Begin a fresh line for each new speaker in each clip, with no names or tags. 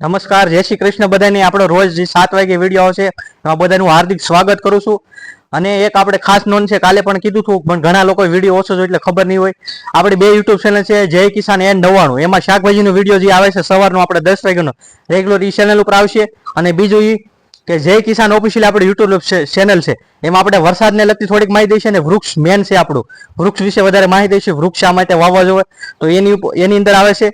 નમસ્કાર, જય શ્રી કૃષ્ણ બધાની. આપણો રોજ સાત વાગે વીડિયો આવશે એમાં બધાનું હાર્દિક સ્વાગત કરું છું. અને એક આપણે ખાસ નોંધ છે, કાલે પણ કીધું હતું, પણ ઘણા લોકો વીડિયો ઓછો જો એટલે ખબર નહીં હોય. આપણે બે યુટ્યુબ ચેનલ છે, જય કિસાન એન નવ્વાણું. એમાં શાકભાજીનો વીડિયો જે આવે છે, સવારનો આપણે દસ વાગ્યાનો રેગ્યુલર ઈ ચેનલ ઉપર આવશે. અને બીજું ઈ કે જય કિસાન ઓફિશિયલ આપણે યુટ્યુબ ચેનલ છે. એમાં આપણે વરસાદને લગતી થોડીક માહિતી છે અને વૃક્ષ મેન છે આપણું. વૃક્ષ વિશે વધારે માહિતી છે, વૃક્ષ શા માટે વાવવા જોઈએ? તો એની એની અંદર આવે છે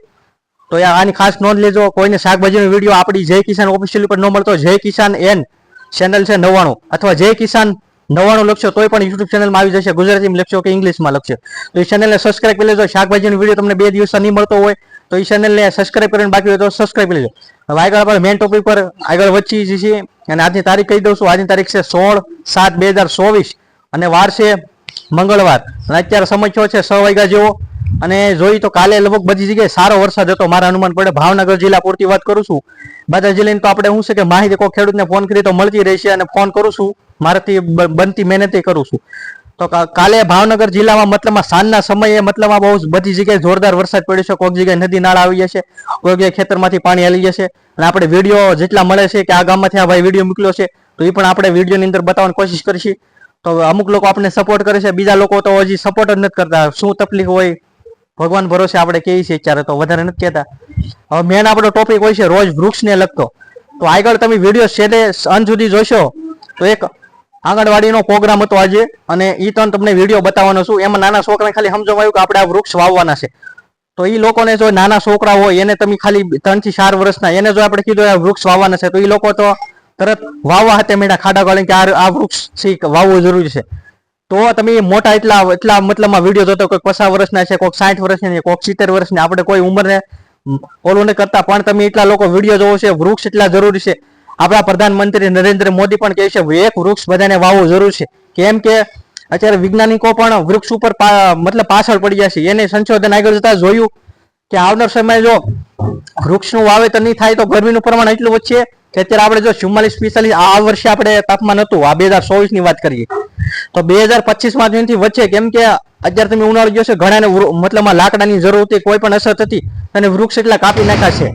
તો આની ખાસ નોંધ લેજો, કોઈને શાકભાજીનો વીડિયો આપણી જય કિસાન ઓફિશિયલ ઉપર ન મળતો, જય કિસાન એન ચેનલ છે નવ્વાણું. અથવા જય કિસાન નવ્વાણું લખશો, તોય પણ યુટ્યુબ ચેનલમાં આવી જશે, ગુજરાતીમાં લખશો કે ઇંગ્લિશમાં લખશો. તો એ ચેનલને સબસ્ક્રાઇબ કરી લેજો, શાકભાજીનો વીડિયો તમને બે દિવસ નહીં મળતો હોય, તો એ ચેનલને સબસ્ક્રાઇબ કરીને બાકી હોય તો સબસ્ક્રાઇબ કરી લેજો. હવે આગળ આપણે મેન ટોપિક પર આગળ વચ્ચી જ અને આજની તારીખ કહી દઉં છું, આજની તારીખ છે સોળ સાત બે હજાર ચોવીસ, અને વાર છે મંગળવાર. અને અત્યારે સમય થયો છે છ વાગ્યા જેવો. અને જોઈ તો કાલે લગભગ બધી જગ્યાએ સારો વરસાદ હતો. મારા અનુમાન પડે ભાવનગર જિલ્લા પૂરતી વાત કરું છું. બધા જિલ્લાની તો આપણે શું છે કે માહિતી કોઈ ખેડૂતને ફોન કરી તો મળતી રહેશે અને ફોન કરું છું. મારાથી બનતી મહેનતે કરું છું. તો કાલે ભાવનગર જિલ્લામાં મતલબમાં સાંજના સમયે મતલબમાં બહુ બધી જગ્યાએ જોરદાર વરસાદ પડ્યો છે. કોઈક જગ્યાએ નદી નાળા આવી જશે કોઈક જગ્યાએ ખેતરમાંથી પાણી હાલી જશે અને આપણે વીડિયો જેટલા મળે છે કે આ ગામમાંથી આ ભાઈ વીડિયો મોકલ્યો છે, તો એ પણ આપણે વિડીયોની અંદર બતાવવાની કોશિશ કરીશું. તો અમુક લોકો આપણને સપોર્ટ કરે છે. બીજા લોકો તો હજી સપોર્ટ જ નથી કરતા. શું તકલીફ હોય ભગવાન ભરોસે આપણે કહીએ છીએ અત્યારે તો વધારે નથી કહેતા. હવે મેન આપણો ટોપિક હોય છે રોજ વૃક્ષને લગતો. તો આગળ તમે વીડિયો છેલ્લે અંત સુધી જોશો. તો એક આંગણવાડીનો પ્રોગ્રામ હતો આજે અને એ ત્રણ તમને વીડિયો બતાવવાનો છું. એમાં નાના છોકરાને ખાલી સમજવામાં આવ્યું કે આપણે આ વૃક્ષ વાવવાના છે. તો એ લોકોને જો નાના છોકરા હોય, એને તમે ખાલી ત્રણથી ચાર વર્ષના, એને જો આપણે કીધું આ વૃક્ષ વાવવાના છે, તો એ લોકો તો તરત વાવવા હાથે મેળા ખાડા ગાળીને કે આ વૃક્ષ છે વાવવું જરૂરી છે. તો તમે મોટા એટલા એટલા મતલબમાં વીડિયો જોતો કોઈ પચાસ વર્ષના છે કોઈક સાઠ વર્ષના છે કોઈક સિત્તેર વર્ષના આપણે કોઈ ઉંમરને મ, ઓલું નહીં કરતા પણ તમે એટલા લોકો વીડિયો જોવો છે વૃક્ષ એટલા જરૂરી છે. આપણા પ્રધાનમંત્રી નરેન્દ્ર મોદી પણ કહે છે એક વૃક્ષ બધાને વાવવું જરૂર છે. કેમ કે અત્યારે વૈજ્ઞાનિકો પણ વૃક્ષ ઉપર મતલબ પાછળ પડી ગયા છે. એને સંશોધન આગળ જતા જોયું કે આવનાર સમય જો વૃક્ષનું વાવેતર નહીં થાય તો ગરમીનું પ્રમાણ એટલું વધશે કે અત્યારે આપણે જો ચુમ્માલીસ પિસ્તાલીસ આ વર્ષે આપણે તાપમાન હતું આ બે હજાર ચોવીસની વાત કરીએ. તો બે હજાર પચીસમાં વચ્ચે કેમ કે અત્યારે તમે ઉનાળો જોશો, ઘણાને મતલબમાં લાકડાની જરૂર હતી, કોઈ પણ અસર થતી, અને વૃક્ષ એટલા કાપી નાખ્યા છે.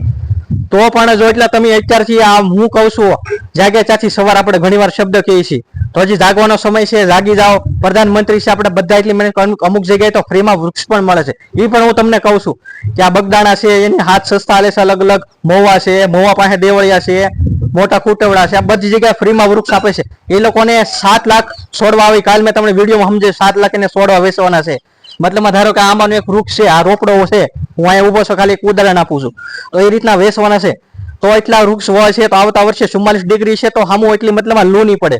તો પણ જો એટલા તમે અત્યારથી આ હું કહું છું, જાગે ત્યાંથી સવાર આપણે ઘણીવાર શબ્દ કહીએ છીએ. તો હજી જાગવાનો સમય છે, જાગી જાઓ. પ્રધાનમંત્રી છે, આપણે બધા એટલી મને અમુક અમુક જગ્યાએ તો ફ્રીમાં વૃક્ષ પણ મળે છે. એ પણ હું તમને કહું છું કે આ બગદાણા છે, એની હાથ સસ્તા હાલે છે અલગ અલગ મોવા છે, મોવા પાસે દેવળિયા છે. મોટા કુટવડા છે, આ બધી જગ્યાએ ફ્રીમાં વૃક્ષ આપે છે. એ લોકોને સાત લાખ છોડવા આવી. કાલ મેં તમને વિડીયોમાં સમજે સાત લાખ એને છોડવા વેચવાના છે. મતલબમાં ધારો કે આમાંનું એક વૃક્ષ છે, આ રોપડો છે, હું અહીંયા ઊભો છું, ખાલી એક ઉદાહરણ આપું છું. તો એ રીતના વેચવાના છે. તો એટલા વૃક્ષ હોય છે, તો આવતા વર્ષે ચુમ્માલીસ ડિગ્રી છે, તો હામું એટલી મતલબમાં લૂ નહીં પડે.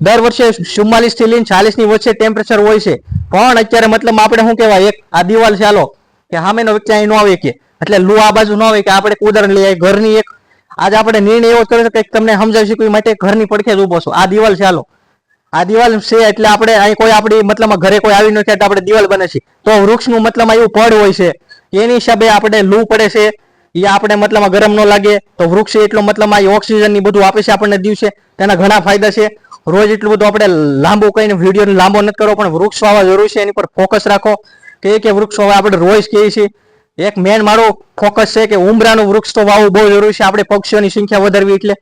દર વર્ષે ચુમ્માલીસથી લઈને ચાલીસની વચ્ચે ટેમ્પરેચર હોય છે. પણ અત્યારે મતલબ આપણે શું કહેવાય? એક આ દિવાલ હાલો, કે સામેનો વ્યક્તિ અહીં ન આવે કે. એટલે લૂ આ બાજુ ન આવે કે આપણે ઉદાહરણ લઈએ. ઘરની એક આજે આપણે નિર્ણય એવો કર્યો કે તમને સમજાવી શકું માટે ઘરની પડખે ઊભો છો. આ દિવાલ છે હાલો. આ દિવાલ છે એટલે આપણે અહીં કોઈ આપણી મતલબમાં ઘરે કોઈ આવી નથી આપણે દિવાલ બને છે. તો વૃક્ષનું મતલબમાં એવું પડ હોય છે. એની હિસાબે આપણે લૂ પડે છે. એ આપણે મતલબમાં ગરમ ન લાગે. તો વૃક્ષ એટલો મતલબમાં ઓક્સિજનની બધું આપે છે આપણને દિવસે તેના ઘણા ફાયદા છે. રોજ એટલું બધું આપણે લાંબુ કહીને વીડિયો લાંબો નથી કરવો, પણ વૃક્ષ વાવવા જરૂરી છે. એની પર ફોકસ રાખો. કે કે વૃક્ષ વાવવા આપણે રોજ કહીએ છીએ. એક મેન મારો ફોકસ છે કે ઉમરાનું વૃક્ષ તો વાવવું બહુ જરૂરી છે. આપણે પક્ષીઓની સંખ્યા વધારવી એટલે.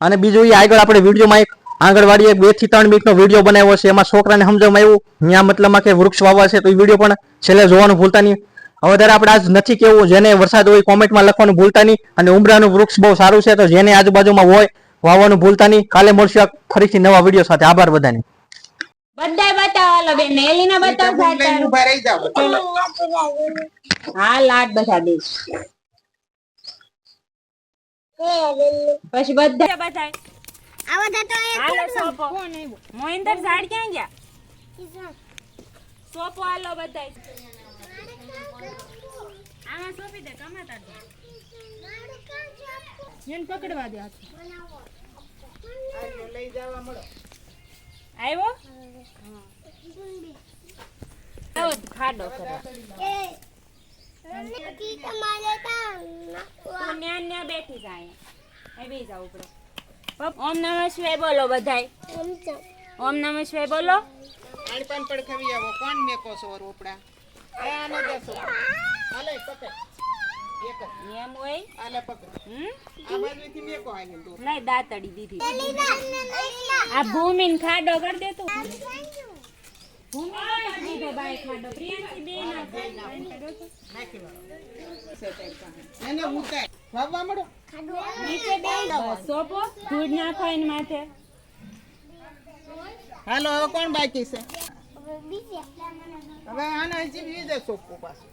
અને બીજું એ આગળ આપણે વિડીયોમાં એક આંગણવાડીએ બેથી ત્રણ મિનિટનો વીડિયો બનાવ્યો છે. એમાં છોકરાને સમજવામાં આવ્યું. ત્યાં મતલબમાં કે વૃક્ષ વાવવા છે. તો એ વીડિયો પણ છેલ્લે જોવાનું ભૂલતા નહીં. હવે ત્યારે આપણે આજ નથી કેવું, જેને વરસાદ હોય કોમેન્ટમાં લખવાનું ભૂલતા નહીં. અને ઉમરાનું વૃક્ષ બહુ સારું છે. તો જેને આજુબાજુમાં હોય વાવવાનું ભૂલતા નહીં. કાલે મળશું ફરીથી નવા વીડિયો સાથે. આભાર બધાને.
બધાય બતાવો બેન એલીના બતાવ
લઈને ઊભા રહી જાઓ
હા લાડ બધા દઈશ પછી બધા બતાય હાલો સોપો. મોહિન્દર ઝાડ ક્યાં ગયા? સોપો હાલો બધાય. આમાં સોપી દે ટમાટર દે. એને પકડવા દે હાથ.
લઈ જવા મળો.
આવ્યો આવો ખાડો કરવા તું ન્યા ન્યા બેઠી જાય એ બી જાવ ઉપડો ઓમ નમઃ શિવાય બોલો બધાય ઓમ નમઃ શિવાય બોલો
આણ પાન પડ ખવી આવો કોણ મેકો છો રોપડા આને દેસો હાલે પકડ એક જ
એમ હોય
આલે પકડ
હમ લઈ દાતડી દીધી. આ ભૂમિન ખાડો કરી દે તું. ભૂમિ કરી દીધો બાય ખાડો પ્રિયાંશી બે ના
નાખી વાળો. એને ઉતાર વાવવા મળો?
નીચે બે સોપો ધૂળ નાખો એની માથે.
હાલો હવે કોણ બાકી છે? હવે આને હજી બીજે સોપો પાછું